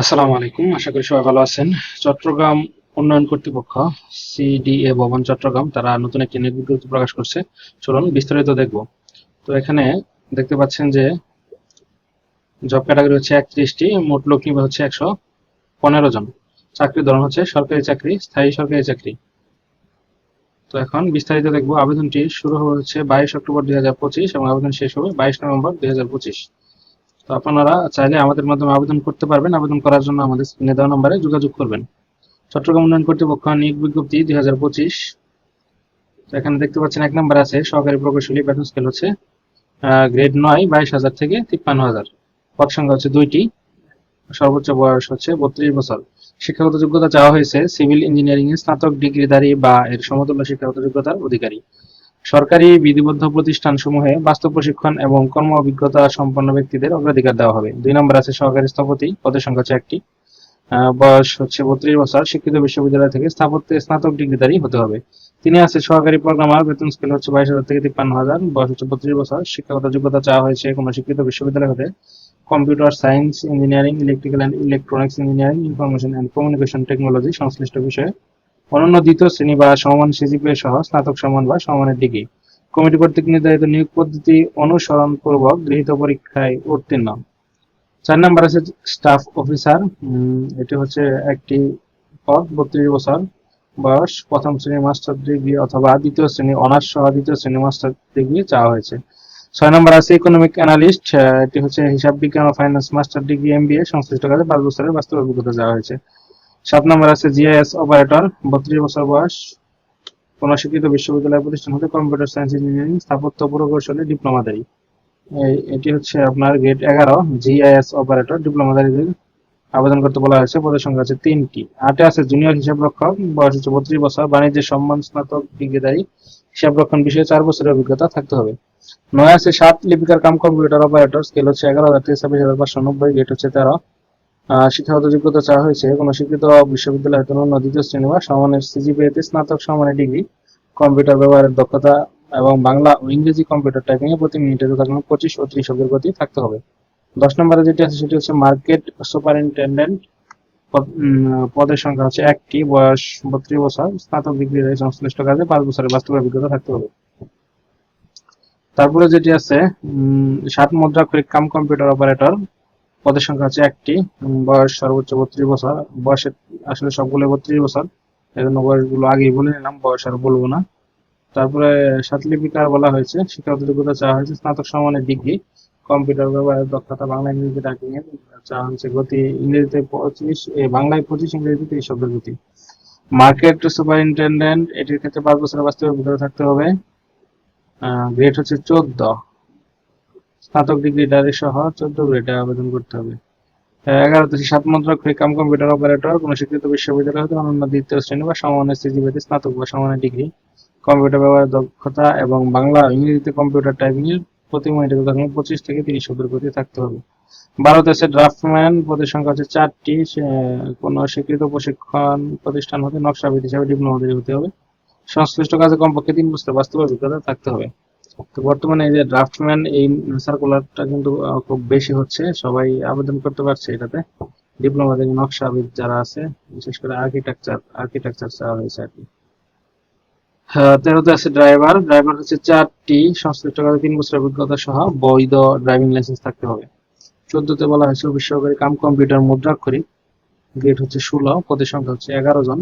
আসসালামু আলাইকুম, আশা করি সবাই ভালো আছেন। চট্টগ্রাম উন্নয়ন কর্তৃপক্ষ, সিডিএ ভবন চট্টগ্রাম, তারা নতুন একটি নিয়োগ প্রকাশ করছে। চলুন বিস্তারিত দেখব। তো এখানে দেখতে পাচ্ছেন যে জব ক্যাটাগরি হচ্ছে একত্রিশটি, মোট লোক নিবে হচ্ছে একশো পনেরো জন। চাকরির ধরন হচ্ছে সরকারি চাকরি, স্থায়ী সরকারি চাকরি। তো এখন বিস্তারিত দেখব, আবেদনটি শুরু হচ্ছে বাইশ অক্টোবর দুই হাজার পঁচিশ এবং আবেদন শেষ হবে বাইশ নভেম্বর দুই হাজার পঁচিশ। তো আপনারা চাইলে আমাদের মাধ্যমে আবেদন করতে পারবেন। আবেদন করার জন্য আমাদের স্ক্রিনে দেওয়া নম্বরে যোগাযোগ করবেন। চট্টগ্রাম উন্নয়ন কর্তৃপক্ষ নিয়োগ বিজ্ঞপ্তি দুই হাজার পঁচিশ। এখানে দেখতে পাচ্ছেন এক নম্বর আছে, সহকারী প্রকৌশলী বেতন স্কেল হচ্ছে গ্রেড নয়, বাইশ হাজার থেকে তিপ্পান্ন হাজার। পদ সংখ্যা হচ্ছে দুইটি। সর্বোচ্চ বয়স হচ্ছে বত্রিশ বছর। শিক্ষাগত যোগ্যতা চাওয়া হয়েছে সিভিল ইঞ্জিনিয়ারিং এ স্নাতক ডিগ্রিধারী বা এর সমতুল্য শিক্ষাগত যোগ্যতার অধিকারী। সরকারি বিধিবদ্ধ প্রতিষ্ঠানসমূহে বাস্তব প্রশিক্ষণ এবং কর্ম অভিজ্ঞতা সম্পন্ন ব্যক্তিদের অগ্রাধিকার দেওয়া হবে। দুই নম্বর আছে সহকারী স্থপতি পদের সংখ্যা আহ, বয়স হচ্ছে বত্রিশ বছর শিক্ষিত বিশ্ববিদ্যালয় থেকে স্থাপত্যে স্নাতক ডিগ্রিধারী হতে হবে। তিনি আছে সহকারী প্রোগ্রামার বেতন স্কেল হচ্ছে বাইশ হাজার থেকে তিপ্পান্ন হাজার বয়স হচ্ছে বত্রিশ বছর শিক্ষাগত যোগ্যতা চাওয়া হয়েছে কোনো শিক্ষিত বিশ্ববিদ্যালয় হতে। Computer science engineering electrical and electronics engineering information and communication technology সংশ্লিষ্ট বিষয়ে অনন্য দ্বিতীয় শ্রেণি বা সমান সিজিপিএ সহ স্নাতক সমান বা সমানের ডিগ্রি। কমিটি কর্তৃক নির্ধারিত নিয়োগ পদ্ধতি অনুসরণ পূর্বক গৃহীত পরীক্ষায় উত্তীর্ণ। চার নাম্বার আছে স্টাফ অফিসার। এটি হচ্ছে একটি পদ, বত্রিশ বছর বয়স, প্রথম শ্রেণি মাস্টার ডিগ্রি অথবা দ্বিতীয় শ্রেণি, অনার্স সহ দ্বিতীয় শ্রেণি মাস্টার ডিগ্রি চাওয়া হয়েছে। ছয় নম্বর আছে ইকোনমিক অ্যানালিস্ট এটি হচ্ছে হিসাব বিজ্ঞান ও ফাইন্যান্স মাস্টার ডিগ্রি এমবিএ সংশ্লিষ্ট কাজে পাঁচ বছরের বাস্তব অভিজ্ঞতা চাওয়া হয়েছে। সাত নম্বর আছে জিআইএস অপারেটর বত্রিশ বছর বয়স, কোন শিক্ষিত বিশ্ববিদ্যালয় প্রতিষ্ঠান হতে কম্পিউটার সায়েন্স ইঞ্জিনিয়ারিং স্থাপত্য প্রকৌশলে ডিপ্লোমাধারী এই- এটি হচ্ছে আপনার গ্রেড এগারো, জিআইএস অপারেটর ডিপ্লোমাধারীদের আবেদন করতে বলা হয়েছে। পদের সংখ্যা আছে তিনটি। আটে আছে জুনিয়র হিসাব রক্ষক, বয়স হচ্ছে বত্রিশ বছর বাণিজ্যের সম্মান স্নাতক ডিগ্রিধারী হিসাব রক্ষণ বিষয়ে চার বছরের অভিজ্ঞতা থাকতে হবে। নয় আছে সাত লিপিকার কাম কম্পিউটার অপারেটর স্কেল হচ্ছে এগারো হাজার থেকে ছাব্বিশ হাজার পাঁচশো নব্বই গেট হচ্ছে তেরো। শিক্ষাগত যোগ্যতা চাওয়া হয়েছে। কোনো শিক্ষিত বিশ্ববিদ্যালয় হতে অন্য দ্বিতীয় শ্রেণি বা সমানের সিজিপিএতে স্নাতক সমানের ডিগ্রি, কম্পিউটার ব্যবহারের দক্ষতা এবং বাংলা ও ইংরেজি কম্পিউটার টাইপিং এ প্রতি মিনিটে যথাক্রমে পঁচিশ ও ত্রিশ অব্দের গতি থাকতে হবে। দশ নম্বরে যেটি আছে, সেটি হচ্ছে মার্কেট সুপারিনটেন্ডেন্ট পদের সংখ্যা হচ্ছে একটি, বয়স বত্রিশ বছর, স্নাতক ডিগ্রি সংশ্লিষ্ট কাজে পাঁচ বছরের বাস্তব অভিজ্ঞতা থাকতে হবে। তারপরে যেটি আছে সাত মুদ্রাক্ষরিক কাম কম্পিউটার অপারেটর পদের সংখ্যা হচ্ছে একটি। বয়স সর্বোচ্চ বত্রিশ বছর। বয়সের আসলে সবগুলো বত্রিশ বছর। এই জন্য বয়সগুলো আগেই বলে নিলাম, বয়স আর বলব না। তারপরে সাতলিপিকার বলা হয়েছে শিক্ষাগত যোগ্যতা চাওয়া হয়েছে স্নাতক সমানের ডিগ্রি। কম্পিউটার ব্যবহারের দক্ষতা বাংলা ইংরেজি টাইপিং এর চাওয়া হয়েছে গতি। ইংরেজিতে পঁচিশ বাংলায় পঁচিশ, ইংরেজিতে এই শব্দের গতি। মার্কেট সুপারিনটেন্ডেন্ট, এটির ক্ষেত্রে পাঁচ বছরের বাস্তব অভিজ্ঞতা থাকতে হবে। গ্রেড হচ্ছে চোদ্দ। স্নাতক ডিগ্রি ডারে সহ চোদ্দ গ্রেডে আবেদন করতে হবে। এগারো থেকে সাত মুদ্রাক্ষরিক কাম কম্পিউটার অপারেটর কোন স্বীকৃত বিশ্ববিদ্যালয় হতে অনন্য দ্বিতীয় শ্রেণি বা সমানের সিজিপিতে স্নাতক বা সমানের ডিগ্রি কম্পিউটার ব্যবহারের দক্ষতা এবং বাংলা ইংরেজিতে কম্পিউটার টাইপিং এর প্রতি মিনিটে যথাক্রমে পঁচিশ থেকে তিরিশ শব্দের গতি থাকতে হবে। ভারত আছে ড্রাফটম্যান পদের সংখ্যা হচ্ছে চারটি কোন স্বীকৃত প্রশিক্ষণ প্রতিষ্ঠান হতে নকশাবিদ হিসাবে ডিপ্লোমা হতে হবে। সংশ্লিষ্ট কাজে কমপক্ষে তিন বছর বাস্তব অভিজ্ঞতা থাকতে হবে। তো বর্তমানে এই যে ড্রাফটম্যান এই সার্কুলারটা কিন্তু খুব বেশি হচ্ছে। সবাই আবেদন করতে পারছে এটাতে। ডিপ্লোমা থেকে নকশাবিদ যারা আছে বিশেষ করে আর্কিটেকচার আর্কিটেকচার চাওয়া হয়েছে আর কি। হ্যাঁ, তেরোতে আছে ড্রাইভার ড্রাইভার হচ্ছে চারটি সংশ্লিষ্ট কাজে তিন বছর অভিজ্ঞতা সহ বৈধ ড্রাইভিং লাইসেন্স থাকতে হবে। চোদ্দতে বলা হয়েছে সহকারী কাম কম্পিউটার মুদ্রাক্ষরিক। গ্রেড হচ্ছে ষোলো পদের সংখ্যা হচ্ছে এগারো জন।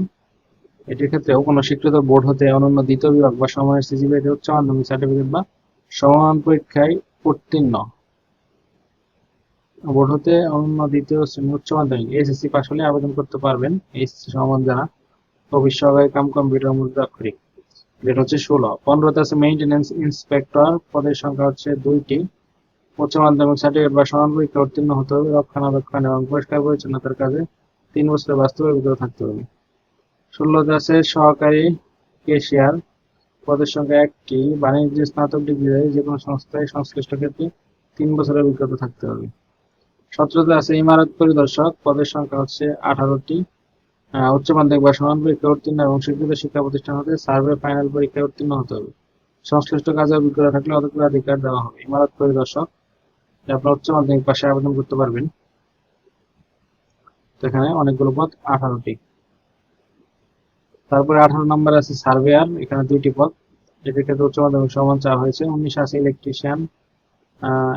এটির ক্ষেত্রেও কোনো স্বীকৃত বোর্ড হতে অনন্য দ্বিতীয় বিভাগ বা সময়ের সিজিপিএতে উচ্চ মাধ্যমিক সার্টিফিকেট বা সমান পরীক্ষায় উত্তীর্ণ। বোর্ড হতে অনন্য দ্বিতীয় শ্রেণি উচ্চ মাধ্যমিক। এসএসসি পাশ হলে আবেদন করতে পারবেন। এসএসসি সমান যারা অফিস সহকারী কাম কম্পিউটার মুদ্রাক্ষরিক। গ্রেড হচ্ছে ষোলো। পনেরোতে আছে মেইনটেনেন্স ইন্সপেক্টর পদের সংখ্যা হচ্ছে দুইটি। উচ্চ মাধ্যমিক সার্টিফিকেট বা সমান পরীক্ষা উত্তীর্ণ হতে হবে। রক্ষণাবেক্ষণ এবং পরিষ্কার পরিচ্ছন্নতার কাজে তিন বছরের বাস্তব অভিজ্ঞতা থাকতে হবে। ষোলোতে আছে সহকারী কেশিয়ার পদের সংখ্যা একটি। বাণিজ্য স্নাতক ডিগ্রি যে কোনো সংস্থায় সংশ্লিষ্ট ক্ষেত্রে তিন বছরের অভিজ্ঞতা থাকতে হবে। সতেরোতে আছে ইমারত পরিদর্শক পদের সংখ্যা হচ্ছে আঠারোটি। উচ্চ মাধ্যমিক বা সমান পরীক্ষা উত্তীর্ণ এবং স্বীকৃত শিক্ষা প্রতিষ্ঠান হতে সার্ভে ফাইনাল পরীক্ষায় উত্তীর্ণ হতে হবে। সংশ্লিষ্ট কাজে অভিজ্ঞতা থাকলে অতগুলো অধিকার দেওয়া হবে। ইমারত পরিদর্শক আপনার উচ্চ মাধ্যমিক পাশে আবেদন করতে পারবেন। এখানে অনেকগুলো পদ আঠারোটি। তারপরে আঠারো নম্বর আছে সার্ভেয়ার, এখানে দুইটি পদ। এটির ক্ষেত্রে উচ্চ মাধ্যমিক সমান চাওয়া হয়েছে। উনিশ আছে ইলেকট্রিশিয়ান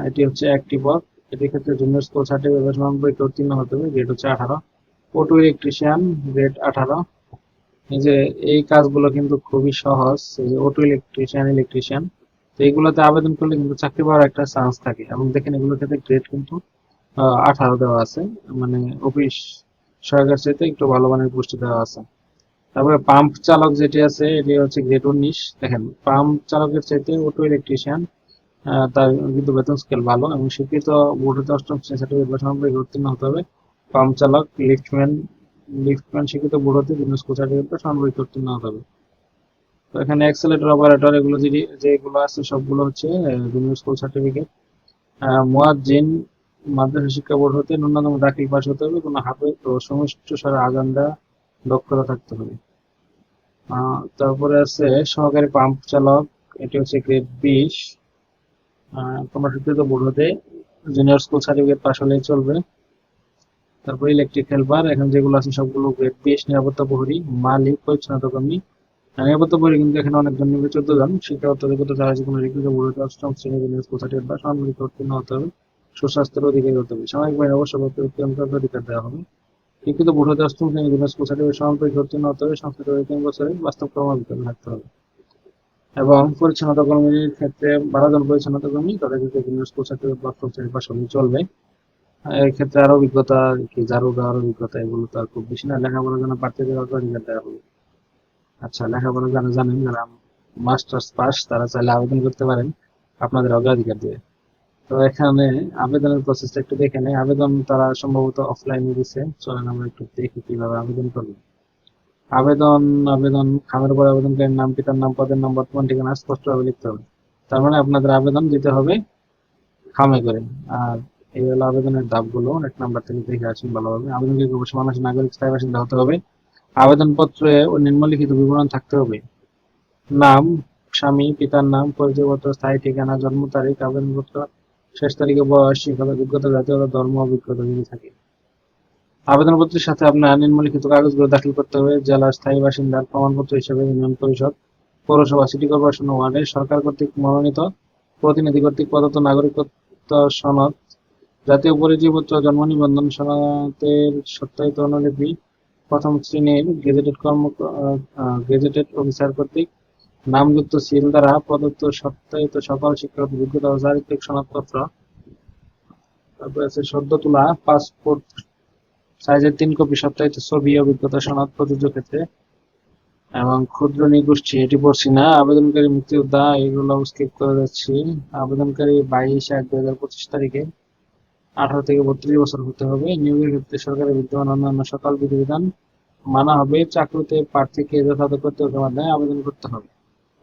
এটি হচ্ছে একটি পদ। এটির ক্ষেত্রে জুনিয়র স্কুল সার্টিফিকেট পরীক্ষা উত্তীর্ণ হতে হবে গ্রেড হচ্ছে আঠারো। অটো ইলেকট্রিশিয়ান গ্রেড আঠারো। এই যে, এই কাজগুলো কিন্তু খুবই সহজ যে অটো ইলেকট্রিশিয়ান ইলেকট্রিশিয়ান তো এইগুলোতে আবেদন করলে কিন্তু চাকরি পাওয়ার একটা চান্স থাকে। এবং দেখেন এগুলোর ক্ষেত্রে গ্রেড কিন্তু আঠারো দেওয়া আছে। মানে অফিস সহায়কের চাইতে একটু ভালো মানের পুষ্টি দেওয়া আছে। তারপরে পাম্প চালক যেটি আছে, এটি হচ্ছে গ্রেড উনিশ দেখেন পাম্প চালকের চাইতে অটো ইলেকট্রিশিয়ান তার কিন্তু বেতন স্কেল ভালো এবং স্বীকৃত বোর্ড হতে অষ্টম সার্টিফিকেট বা উত্তীর্ণ হতে হবে। পাম্প চালক লিফটম্যান লিফটম্যান স্বীকৃত বোর্ড হতে বিভিন্ন স্কুল সার্টিফিকেট বা উত্তীর্ণ হতে হবে। তো এখানে এক্সেলেটর অপারেটর এগুলো যেটি, যেগুলো আছে, সবগুলো হচ্ছে বিভিন্ন স্কুল সার্টিফিকেট মুয়াজ্জিন মাদ্রাসা শিক্ষা বোর্ড হতে ন্যূনতম দাখিল পাস হতে হবে। কোনো ও সমিষ্ট সারা আগান্ডা দক্ষতা থাকতে হবে। তারপরে আছে সহকারী পাম্প চালক, এটি হচ্ছে গ্রেড বিশ। তোমরা শিক্ষিত বোর্ড হতে জুনিয়র স্কুল সার্টিফিকেট পাস হলেই চলবে। তারপর ইলেকট্রিক হেল্পার এখন যেগুলো আছে সবগুলো গ্রেড বিশ, নিরাপত্তা প্রহরী, মালিক পরিচ্ছন্নতা কর্মী নিরাপত্তা প্রহরী কিন্তু এখানে অনেকজন নিবে, চোদ্দ জন। ছাড়া যে কোনো অষ্টম জুনিয়র স্কুল সার্টিফিকেট বা সম্মিলিত উত্তীর্ণ হতে হবে। সুস্বাস্থ্যের অধিকারী হতে হবে। সামাজিক অবশ্যই উত্তীর্ণ অধিকার দেওয়া হবে। শিক্ষিত বোর্ড হতে অষ্টম শ্রেণি স্কুল সার্টিফিকেট সমান পরীক্ষা উত্তীর্ণ হতে হবে, সংশ্লিষ্ট তিন বছরের বাস্তব কর্মবিজ্ঞান থাকতে হবে। এবং পরিচ্ছন্নতা কর্মীর ক্ষেত্রে বারো জন পরিচ্ছন্নতা কর্মী তাদের ক্ষেত্রে স্কুল সার্টিফিকেট বা শ্রেণি পাশ হলেই চলবে। এই ক্ষেত্রে আরও অভিজ্ঞতা কি জারু দেওয়ার অভিজ্ঞতা, এগুলো তো আর খুব বেশি না। লেখাপড়ার জন্য প্রার্থীদের অগ্রাধিকার দেওয়া হবে। আচ্ছা লেখাপড়া যারা জানেন যারা মাস্টার্স পাস, তারা চাইলে আবেদন করতে পারেন। আপনাদের অগ্রাধিকার দিয়ে। তো এখানে আবেদনের প্রসেসটা একটু দেখে নেই। আবেদন তারা সম্ভবত অফলাইনে দিছে। চলেন আমরা একটু দেখি কীভাবে আবেদন করব। আবেদন আবেদন, খামের উপর আবেদনকারীর নাম পিতার নাম, পদের নাম, বর্তমান ঠিকানা স্পষ্টভাবে লিখতে হবে। তার মানে আপনাদের আবেদন দিতে হবে খামে করে। আর এই হলো আবেদনের ধাপগুলো। এক নাম্বার থেকে দেখে আসেন ভালোভাবে। আবেদনকারী অবশ্যই বাংলাদেশের নাগরিক, স্থায়ী বাসিন্দা হতে হবে। আবেদনপত্রে নিম্নলিখিত বিবরণ থাকতে হবে। নাম, স্বামী, পিতার নাম, পরিচয়পত্র, স্থায়ী ঠিকানা, জন্ম তারিখ, আবেদনপত্র শেষ তারিখে বয়স, শিক্ষাগত যোগ্যতা জাতীয়তা ধর্ম, অভিজ্ঞতা যদি থাকে। আবেদনপত্রের সাথে আপনার নিম্নলিখিত কাগজগুলো দাখিল করতে হবে। জেলার স্থায়ী বাসিন্দার প্রমাণপত্র হিসেবে ইউনিয়ন পরিষদ, পৌরসভা, সিটি কর্পোরেশন ওয়ার্ডে সরকার কর্তৃক মনোনীত প্রতিনিধি কর্তৃক প্রদত্ত নাগরিকত্ব সনদ, জাতীয় পরিচয়পত্র জন্ম নিবন্ধন সনদের সত্যায়িত অনুলিপি, প্রথম শ্রেণির গেজেটেড কর্ম গেজেটেড অফিসার কর্তৃক নামযুক্ত সিল দ্বারা প্রদত্ত সত্যায়িত সকল শিক্ষাগত যোগ্যতা ও চারিত্রিক সনদপত্র। তারপরে আছে সদ্য তোলা পাসপোর্ট সাইজের তিন কপি সত্যায়িত ছবি, অভিজ্ঞতা, সনদ, প্রযোজ্য ক্ষেত্রে এবং ক্ষুদ্র নিগোষ্ঠী, এটি পড়ছি না। আবেদনকারী মুক্তিযোদ্ধা, এগুলো স্কিপ করে যাচ্ছি। আবেদনকারী বাইশ এক দুই হাজার পঁচিশ তারিখে আঠারো থেকে বত্রিশ বছর হতে হবে। নিয়োগের ক্ষেত্রে সরকারের বিদ্যমান অন্যান্য সকল বিধিবিধান মানা হবে। চাকরিতে প্রার্থীকে যথাযথ কর্তৃপক্ষের মাধ্যমে আবেদন করতে হবে।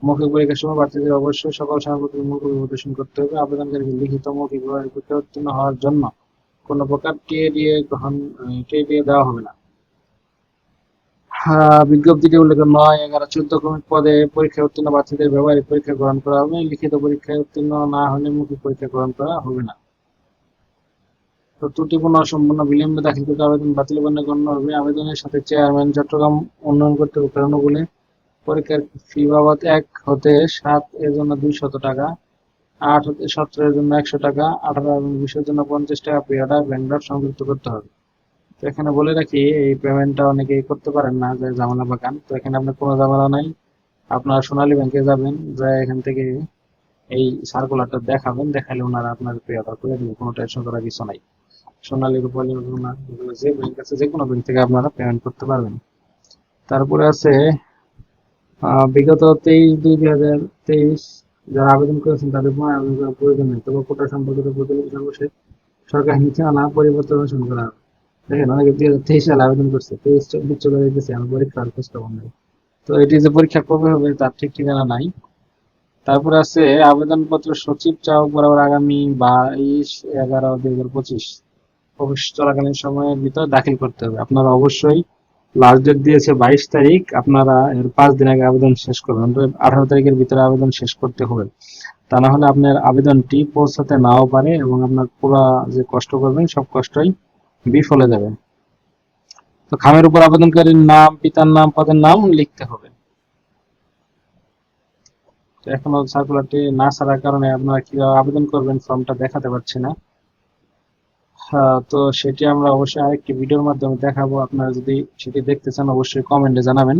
মৌখিক পরীক্ষার সময় প্রার্থীদের অবশ্যই সকল সামগ্রী মূল প্রদর্শন করতে হবে। আবেদনকারীকে লিখিত মৌখিক পরীক্ষা উত্তীর্ণ হওয়ার জন্য কোনো প্রকার টিএ দিয়ে গ্রহণ টিএ দিয়ে দেওয়া হবে না। বিজ্ঞপ্তিটি উল্লেখ নয়, এগারো, চোদ্দ ক্রমিক পদে পরীক্ষা উত্তীর্ণ প্রার্থীদের ব্যবহারিক পরীক্ষা গ্রহণ করা হবে। লিখিত পরীক্ষায় উত্তীর্ণ না হলে মৌখিক পরীক্ষা গ্রহণ করা হবে না। তো ত্রুটিপূর্ণ অসম্পূর্ণ বিলম্বে দাখিলকৃত আবেদন বাতিল বন্ধ গণ্য হবে আবেদনের সাথে চেয়ারম্যান চট্টগ্রাম উন্নয়ন কর্তৃপক্ষের অনুকূলে পরীক্ষার ফি বাবদ এক হতে সাত এর জন্য দুইশত টাকা, আট হতে সতেরো এর জন্য একশো টাকা, আঠারো এবং বিশের জন্য পঞ্চাশ টাকা। পেয়ারা ব্যাংক সংযুক্ত করতে হবে। তো এখানে বলে রাখি, এই পেমেন্টটা অনেকেই করতে পারেন না, যে জামালা বাগান তো এখানে আপনার কোনো জামালা নাই। আপনার সোনালী ব্যাংকে যাবেন যা এখান থেকে এই সার্কুলারটা দেখাবেন দেখালে ওনারা আপনার পেয়ারটা করে দেবে, কোনো টেনশন করার কিছু নাই। সোনালী রূপালী যে ব্যাংক আছে যে কোনো ব্যাংক থেকে আপনারা পেমেন্ট করতে পারবেন। তারপরে আছে বিগত তেইশ দুই দুই হাজার তেইশ যারা আবেদন করেছেন তাদের আবেদন করার প্রয়োজন নেই। তবে কোটা সম্পর্কিত প্রচলিত সর্বশেষ সরকার নীতিমালা পরিবর্তন করা। দেখেন, অনেকে দুই হাজার তেইশ সালে আবেদন করছে, তেইশ চব্বিশ চলে যেতেছে আমার পরীক্ষার খোঁজ নেই। তো এটি যে পরীক্ষা কবে হবে তার ঠিক ঠিকানা নাই। তারপর আছে আবেদনপত্র সচিব চাওয়া বরাবর আগামী বাইশ এগারো দুই হাজার পঁচিশ। চলাকালীন সময়ের ভিতর দাখিল করতে হবে। আপনারা অবশ্যই লাস্ট ডেট দিয়েছে বাইশ তারিখ। আপনারা এর পাঁচ দিন আগে আবেদন শেষ করবেন। আঠারো তারিখের ভিতরে আবেদন শেষ করতে হবে। তা না হলে আপনার আবেদনটি পৌঁছাতে নাও পারে এবং আপনার পুরো যে কষ্ট করবেন, সব কষ্টই বিফলে যাবে। তো খামের উপর আবেদনকারীর নাম, পিতার নাম, পদের নাম লিখতে হবে। এখনও সার্কুলারটি না ছাড়ার কারণে আপনারা কীভাবে আবেদন করবেন ফর্মটা দেখাতে পারছি না। তো সেটি আমরা অবশ্যই আরেকটি ভিডিওর মাধ্যমে দেখাবো। আপনারা যদি সেটি দেখতে চান, অবশ্যই কমেন্টে জানাবেন।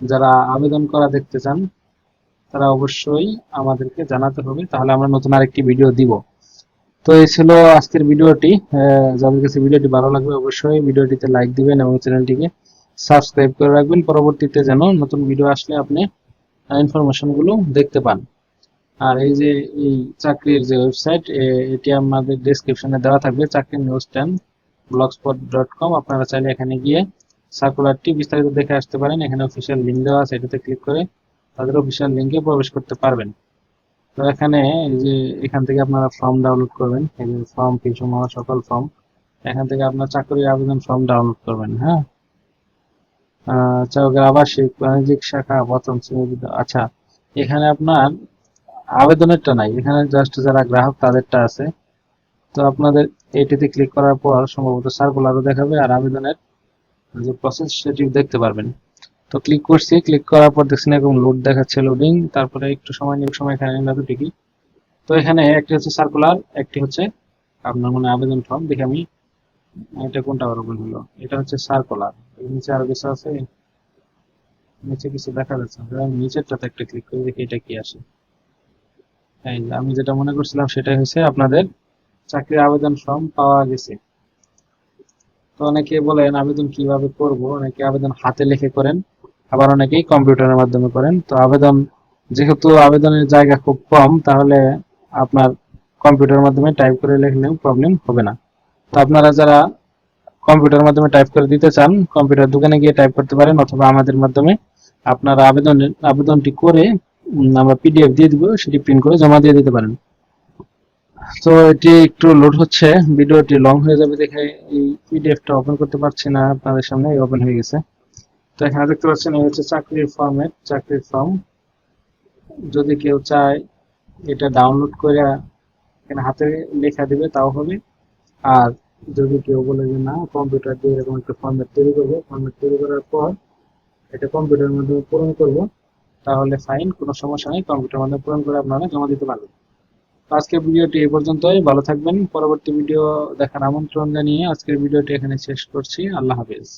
যারা আবেদন করা দেখতে চান, তারা অবশ্যই আমাদেরকে জানাতে হবে। তাহলে আমরা নতুন আরেকটি ভিডিও দিব। তো এই ছিল আজকের ভিডিওটি। যাদের কাছে ভিডিওটি ভালো লাগবে, অবশ্যই ভিডিওটিতে লাইক দিবেন এবং চ্যানেলটিকে সাবস্ক্রাইব করে রাখবেন। পরবর্তীতে যেন নতুন ভিডিও আসলে আপনি ইনফরমেশনগুলো দেখতে পান। আর এই যে এই চাকরির যে ওয়েবসাইট এটি আমাদের ডেসক্রিপশনে দেওয়া থাকবে Chakri news ten blogspot dot com আপনারা চাইলে এখানে গিয়ে সার্কুলারটি বিস্তারিত দেখে আসতে পারেন, এখানে অফিসিয়াল লিঙ্ক দেওয়া আছে, এটাতে ক্লিক করে তাদের অফিসিয়াল লিঙ্কে প্রবেশ করতে পারবেন। তো এখানে যে এখান থেকে আপনারা ফর্ম ডাউনলোড করবেন, এই যে ফর্ম কিছু মহা সকল ফর্ম এখান থেকে আপনার চাকরির আবেদন ফর্ম ডাউনলোড করবেন হ্যাঁ? চৌকের আবাসিক বাণিজ্যিক শাখা, প্রথম শ্রেণি আচ্ছা এখানে আপনার আবেদনেরটা নাই। এখানে জাস্ট যারা গ্রাহক, তাদেরটা আছে। তো আপনাদের এটিতে ক্লিক করার পর সম্ভবত সার্কুলারও দেখাবে আর আবেদনের যে প্রসেস সেটি দেখতে পারবেন। তো ক্লিক করছি। ক্লিক করার পর দেখছেন এরকম লোড দেখাচ্ছে লোডিং তারপরে একটু সময় নিয়ে সময় এখানে নিলাম ঠিকই। তো এখানে একটি হচ্ছে সার্কুলার একটি হচ্ছে আপনার মানে আবেদন ফর্ম দেখে আমি, এটা কোনটা ওপেন হলো? এটা হচ্ছে সার্কুলার নিচে আরও কিছু আছে? নিচে কিছু দেখা যাচ্ছে নিচেরটাতে একটা ক্লিক করে দেখি এটা কি আসে। আমি যেটা মনে করছিলাম সেটাই হচ্ছে আপনাদের চাকরির আবেদন ফর্ম পাওয়া গেছে। তো অনেকে বলেন, আবেদন কীভাবে করব? অনেকে আবেদন হাতে লিখে করেন, আবার অনেকেই কম্পিউটারের মাধ্যমে করেন। তো আবেদন, যেহেতু আবেদনের জায়গা খুব কম, তাহলে আপনার কম্পিউটারের মাধ্যমে টাইপ করে লিখলেও প্রবলেম হবে না। তো আপনারা যারা কম্পিউটারের মাধ্যমে টাইপ করে দিতে চান, কম্পিউটার দোকানে গিয়ে টাইপ করতে পারেন, অথবা আমাদের মাধ্যমে আপনারা আবেদন আবেদনটি করে আমরা পিডিএফ দিয়ে দিব, সেটি প্রিন্ট করে জমা দিয়ে দিতে পারেন। তো এটি একটু লোড হচ্ছে, ভিডিওটি লং হয়ে যাবে দেখে এই পিডিএফটা ওপেন করতে পারছি না, আপনাদের সামনে ওপেন হয়ে গেছে। তো এখানে দেখতে পাচ্ছেন, এই হচ্ছে চাকরির ফর্মের চাকরির ফর্ম যদি কেউ চায় এটা ডাউনলোড করে এখানে হাতে লেখা দিবে, তাও হবে। আর যদি কেউ বলে যে না কম্পিউটার দিয়ে এরকম একটা ফর্মেট তৈরি করব ফর্মেট তৈরি করার পর এটা কম্পিউটারের মাধ্যমে পূরণ করব। তাহলে ফাইন কোনো সমস্যা নেই কম্পিউটার মাধ্যমে পূরণ করে আপনারা জমা দিতে পারবেন। আজকের ভিডিওটি এ পর্যন্তই, ভালো থাকবেন, পরবর্তী ভিডিও দেখার আমন্ত্রণ জানিয়ে আজকের ভিডিওটি এখানে শেষ করছি, আল্লাহ হাফেজ।